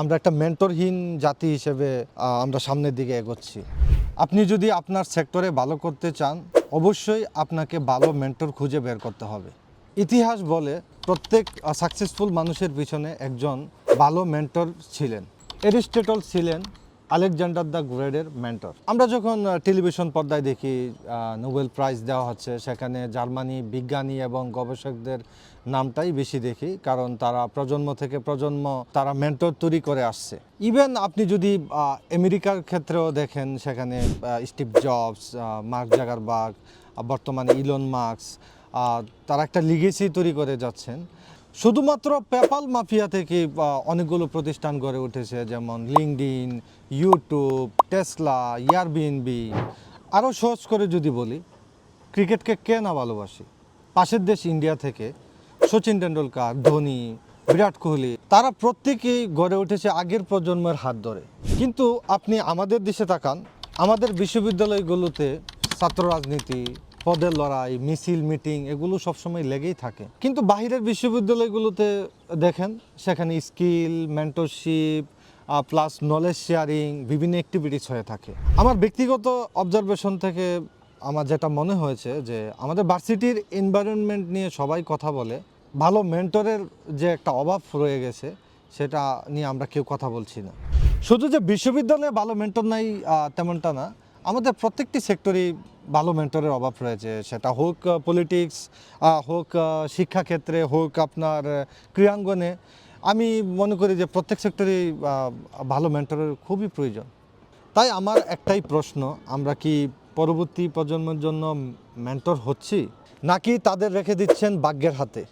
আমরা একটা মেন্টরহীন জাতি হিসেবে আমরা সামনের দিকে এগোচ্ছি। আপনি যদি আপনার সেক্টরে ভালো করতে চান, অবশ্যই আপনাকে ভালো মেন্টর খুঁজে বের করতে হবে। ইতিহাস বলে প্রত্যেক সাকসেসফুল মানুষের পিছনে একজন ভালো মেন্টর ছিলেন। এরিস্টেটল ছিলেন আলেকজান্ডার দ্য গ্রেডের মেন্টর। আমরা যখন টেলিভিশন পর্দায় দেখি নোবেল প্রাইজ দেওয়া হচ্ছে, সেখানে জার্মানি বিজ্ঞানী এবং গবেষকদের নামটাই বেশি দেখি, কারণ তারা প্রজন্ম থেকে প্রজন্ম তারা মেন্টর তৈরি করে আসছে। ইভেন আপনি যদি আমেরিকার ক্ষেত্রেও দেখেন, সেখানে স্টিভ জবস মার্ক জাগারবার্গ বর্তমানে ইলন মার্কস তারা একটা লিগেসি তৈরি করে যাচ্ছেন। শুধুমাত্র পেপাল মাফিয়া থেকে অনেকগুলো প্রতিষ্ঠান গড়ে উঠেছে, যেমন লিঙ্কডিন ইউটিউব, টেসলা, ইয়ারবিএনবি। আরও সহজ করে যদি বলি, ক্রিকেটকে কে না ভালোবাসি? পাশের দেশ ইন্ডিয়া থেকে সচিন টেন্ডুলকার ধোনি, বিরাট কোহলি, তারা প্রত্যেকেই গড়ে উঠেছে আগের প্রজন্মের হাত ধরে। কিন্তু আপনি আমাদের দেশে তাকান, আমাদের বিশ্ববিদ্যালয়গুলোতে ছাত্র রাজনীতি পদের লড়াই, মিছিল, মিটিং, এগুলো সবসময় লেগেই থাকে। কিন্তু বাহিরের বিশ্ববিদ্যালয়গুলোতে দেখেন, সেখানে skill mentorship plus knowledge sharing বিভিন্ন অ্যাক্টিভিটিস হয়ে থাকে। আমার ব্যক্তিগত অবজারভেশন থেকে আমার যেটা মনে হয়েছে যে, আমাদের ভার্সিটির এনভায়রনমেন্ট নিয়ে সবাই কথা বলে, ভালো মেন্টরের যে একটা অভাব রয়ে গেছে, সেটা নিয়ে আমরা কেউ কথা বলছি না। শুধু যে বিশ্ববিদ্যালয়ে ভালো মেন্টর নাই তেমনটা না আমাদের প্রত্যেকটি সেক্টরেই ভালো মেন্টরের অভাব রয়েছে। সেটা হোক পলিটিক্স হোক শিক্ষাক্ষেত্রে হোক আপনার ক্রীড়াঙ্গনে। আমি মনে করি যে প্রত্যেক সেক্টরেই ভালো মেন্টরের খুবই প্রয়োজন। তাই আমার একটাই প্রশ্ন, আমরা কি পরবর্তী প্রজন্মের জন্য মেন্টর হচ্ছি? নাকি তাদের রেখে দিচ্ছেন ভাগ্যের হাতে?